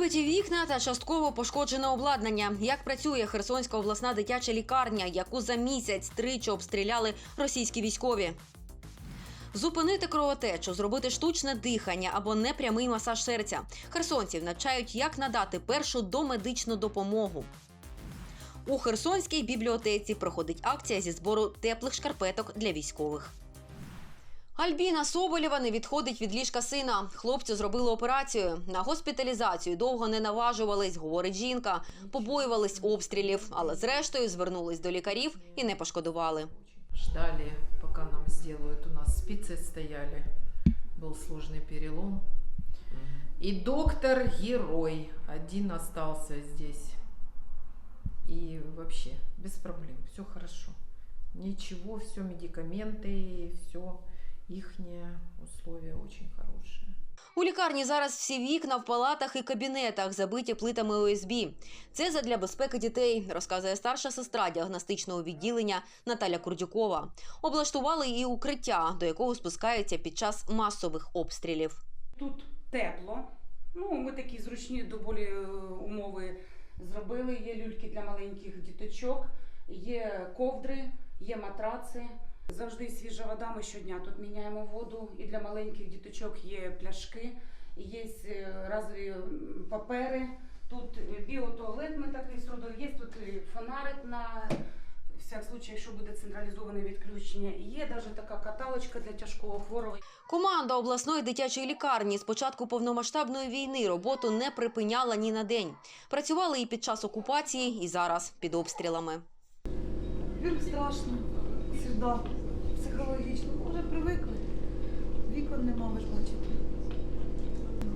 Вибиті вікна та частково пошкоджене обладнання. Як працює Херсонська обласна дитяча лікарня, яку за місяць тричі обстріляли російські військові. Зупинити кровотечу, зробити штучне дихання або непрямий масаж серця. Херсонців навчають, як надати першу домедичну допомогу. У Херсонській бібліотеці проходить акція зі збору теплих шкарпеток для військових. Альбіна Соболєва не відходить від ліжка сина. Хлопцю зробили операцію. На госпіталізацію довго не наважувались, говорить жінка. Побоювались обстрілів, але зрештою звернулись до лікарів і не пошкодували. Ждали, пока нам сделают. У нас спицы стояли. Был сложный перелом. И доктор герой. Один остался здесь. И вообще без проблем. Все хорошо. Ничего, все медикаменты, все ихние условия очень хорошие. У лікарні зараз всі вікна в палатах і кабінетах забиті плитами ОСБ. Це задля безпеки дітей, розказує старша сестра діагностичного відділення Наталя Курдюкова. Облаштували і укриття, до якого спускаються під час масових обстрілів. Тут тепло. Ну, ми такі зручні доволі е, умови зробили. Є люльки для маленьких діточок, є ковдри, є матраци. Завжди свіжа вода. Ми щодня тут міняємо воду. І для маленьких діточок є пляшки, є е, разові папери. Тут біотуалет ми такий зробили. Є тут фонарик на всяк случай, якщо буде централізоване відключення. І є навіть така каталочка для тяжкого хворого. Команда обласної дитячої лікарні з початку повномасштабної війни роботу не припиняла ні на день. Працювали і під час окупації, і зараз під обстрілами. Вірк страшно, завжди, психологічно. Ми вже привикли. Вікон нема, ви ж бачите.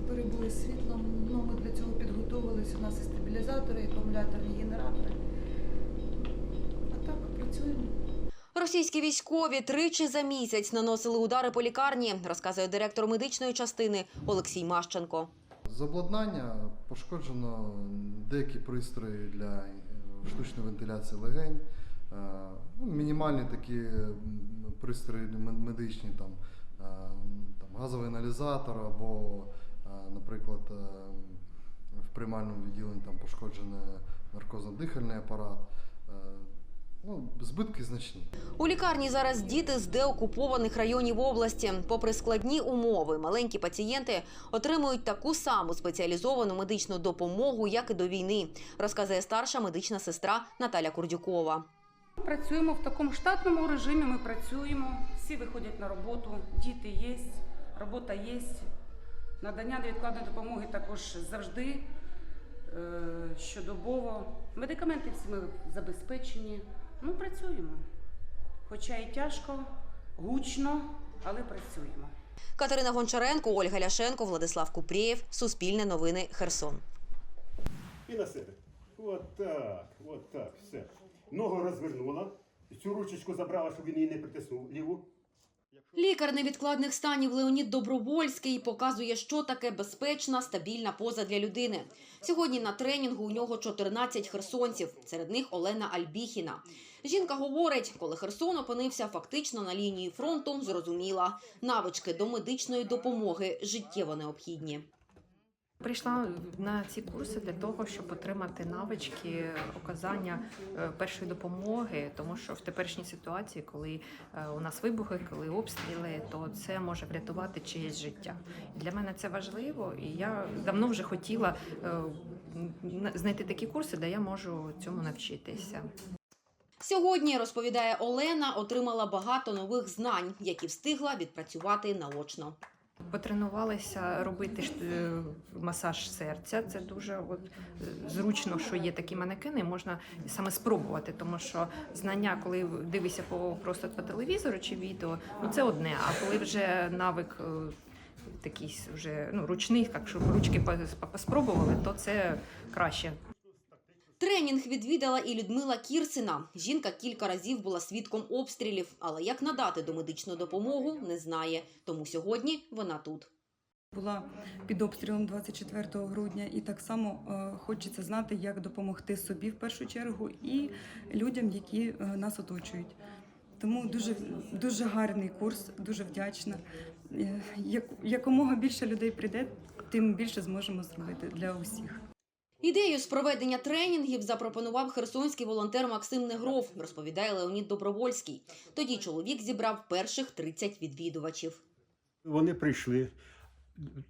Перебули з світлом, ну, ми для цього підготовились. У нас і стабілізатори, і акумуляторні генератори. А так працюємо. Російські військові тричі за місяць наносили удари по лікарні, розказує директор медичної частини Олексій Мащенко. З обладнання пошкоджено деякі пристрої для штучної вентиляції легень, мінімальні такі пристрої медичні, там, е, там газовий аналізатор або, е, наприклад, е, в приймальному відділенні там пошкоджений наркозно-дихальний апарат. Е, Ну, збитки значні. У лікарні зараз діти з деокупованих районів області. Попри складні умови, маленькі пацієнти отримують таку саму спеціалізовану медичну допомогу, як і до війни, розказує старша медична сестра Наталя Курдюкова. Працюємо в такому штатному режимі. Ми працюємо, всі виходять на роботу, діти є, робота є. Надання невідкладної допомоги також завжди е, щодобово. Медикаменти всі ми забезпечені. Ну, працюємо. Хоча і тяжко, гучно, але працюємо. Катерина Гончаренко, Ольга Ляшенко, Владислав Купрієв. Суспільне новини Херсон. І на себе. От так, от так, все. Ногу розвернула, цю ручечку забрала, щоб він її не притиснув ліву. Лікар невідкладних станів Леонід Добровольський показує, що таке безпечна, стабільна поза для людини. Сьогодні на тренінгу у нього 14 херсонців, серед них Олена Альбіхіна. Жінка говорить, коли Херсон опинився фактично на лінії фронту, зрозуміла, навички до медичної допомоги життєво необхідні. Прийшла на ці курси для того, щоб отримати навички оказання е, першої допомоги, тому що в теперішній ситуації, коли е, у нас вибухи, коли обстріли, то це може врятувати чиєсь життя. Для мене це важливо, і я давно вже хотіла е, знайти такі курси, де я можу цьому навчитися. Сьогодні, розповідає Олена, отримала багато нових знань, які встигла відпрацювати наочно. Потренувалися робити е, масаж серця. Це дуже от, зручно, що є такі манекени, можна саме спробувати, тому що знання, коли дивишся по просто по телевізору чи відео, ну це одне. А коли вже навик е, такий вже ну, ручний, так щоб ручки по- по- то це краще. Тренінг відвідала і Людмила Кірсина. Жінка кілька разів була свідком обстрілів, але як надати домедичну допомогу, не знає. Тому сьогодні вона тут. Була під обстрілом 24 грудня, і так само е, хочеться знати, як допомогти собі в першу чергу і людям, які е, нас оточують. Тому дуже, дуже гарний курс, дуже вдячна. Е, Як, якомога більше людей прийде, тим більше зможемо зробити для усіх. Ідею з проведення тренінгів запропонував херсонський волонтер Максим Негров, розповідає Леонід Добровольський. Тоді чоловік зібрав перших 30 відвідувачів. Вони прийшли.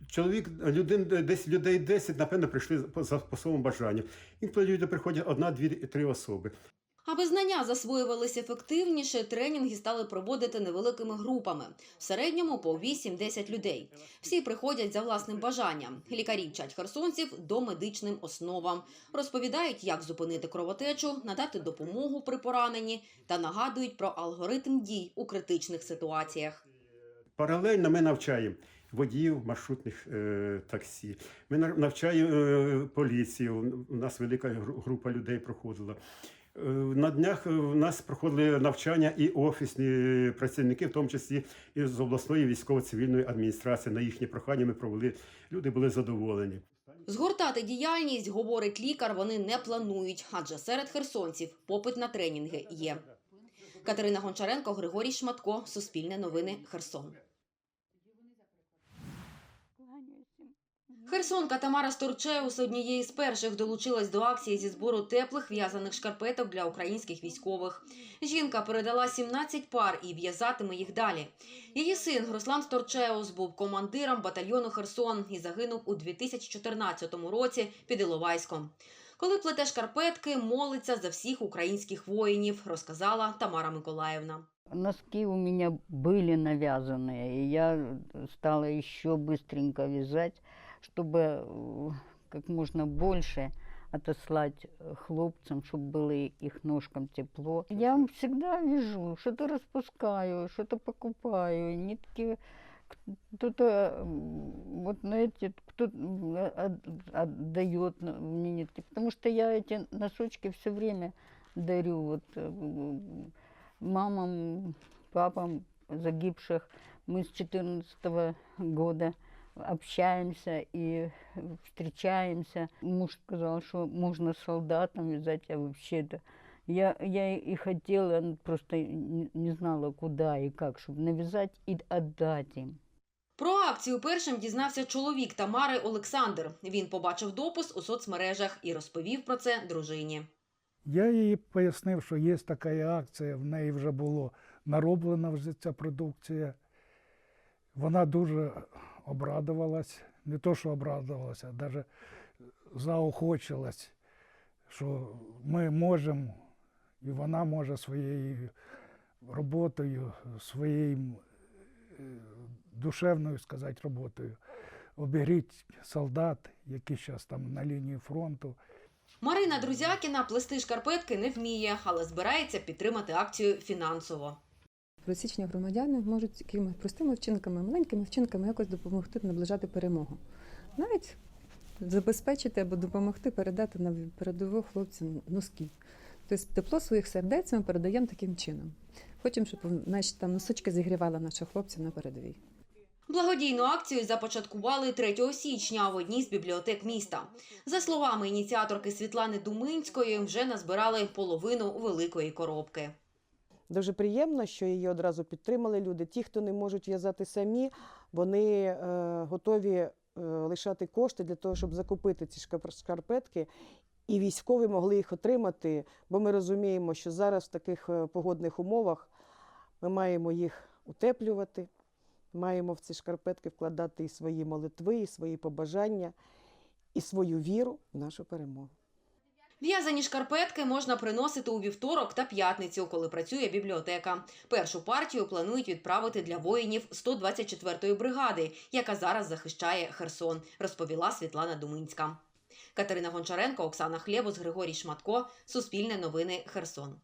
Чоловік, людей, десь людей 10, напевно, прийшли по, по своєму бажанню. Інколи люди приходять одна, дві, три особи. Аби знання засвоювались ефективніше, тренінги стали проводити невеликими групами, в середньому по 8-10 людей. Всі приходять за власним бажанням. Лікарі вчать херсонців до медичним основам, розповідають, як зупинити кровотечу, надати допомогу при пораненні та нагадують про алгоритм дій у критичних ситуаціях. Паралельно ми навчаємо водіїв маршрутних е, таксі. Ми навчаємо е, поліцію. У нас велика група людей проходила. Е, На днях е, у нас проходили навчання і офісні працівники, в тому числі і з обласної військово-цивільної адміністрації. На їхнє прохання ми провели. Люди були задоволені. Згортати діяльність, говорить лікар, вони не планують, адже серед херсонців попит на тренінги є. Катерина Гончаренко, Григорій Шматко, Суспільне новини, Херсон. Херсонка Тамара Сторчеус однієї з перших долучилась до акції зі збору теплих в'язаних шкарпеток для українських військових. Жінка передала 17 пар і в'язатиме їх далі. Її син Руслан Сторчеус був командиром батальйону Херсон і загинув у 2014 році під Іловайськом. Коли плете шкарпетки, молиться за всіх українських воїнів, розказала Тамара Миколаївна. Носки у меня были навязанные, и я стала еще быстренько вязать, Чтобы э, как можно больше отослать э, хлопцам, чтобы было их ножкам тепло. Я всегда вяжу, что-то распускаю, что-то покупаю, нитки кто-то вот на эти м, от- отдает мне нитки, потому что я эти носочки все время дарю вот э, мамам, папам загибших. Мы с 14 года общаемся и встречаемся. Муж сказал, что можно солдатам вязать, а вообще-то я, я и хотела, просто не, не знала, куда и как, чтобы навязать и отдать им. Про акцію першим дізнався чоловік Тамари Олександр. Він побачив допис у соцмережах і розповів про це дружині. Я їй пояснив, що є така акція, в неї вже було нароблена вже ця продукція. Вона дуже обрадувалась, не то, що обрадувалася, а навіть заохочилась, що ми можемо, і вона може своєю роботою, своєю е, душевною сказати, роботою обігріти солдат, які зараз там на лінії фронту. Марина Друзякіна плести шкарпетки не вміє, але збирається підтримати акцію фінансово. Пересічні громадяни можуть якимись простими вчинками, маленькими вчинками якось допомогти наближати перемогу. Навіть забезпечити або допомогти передати на передову хлопцям носки. Тобто тепло своїх сердець ми передаємо таким чином. Хочемо, щоб наші там носочки зігрівали наших хлопців на передовій. Благодійну акцію започаткували 3 січня в одній з бібліотек міста. За словами ініціаторки Світлани Думинської, вже назбирали половину великої коробки. Дуже приємно, що її одразу підтримали люди. Ті, хто не можуть в'язати самі, вони е, готові е, лишати кошти для того, щоб закупити ці шкарпетки, і військові могли їх отримати, бо ми розуміємо, що зараз в таких е, погодних умовах ми маємо їх утеплювати, маємо в ці шкарпетки вкладати і свої молитви, і свої побажання, і свою віру в нашу перемогу. В'язані шкарпетки можна приносити у вівторок та п'ятницю, коли працює бібліотека. Першу партію планують відправити для воїнів 124-ї бригади, яка зараз захищає Херсон, розповіла Світлана Думинська. Катерина Гончаренко, Оксана Хлєбус, Григорій Шматко. Суспільне новини Херсон.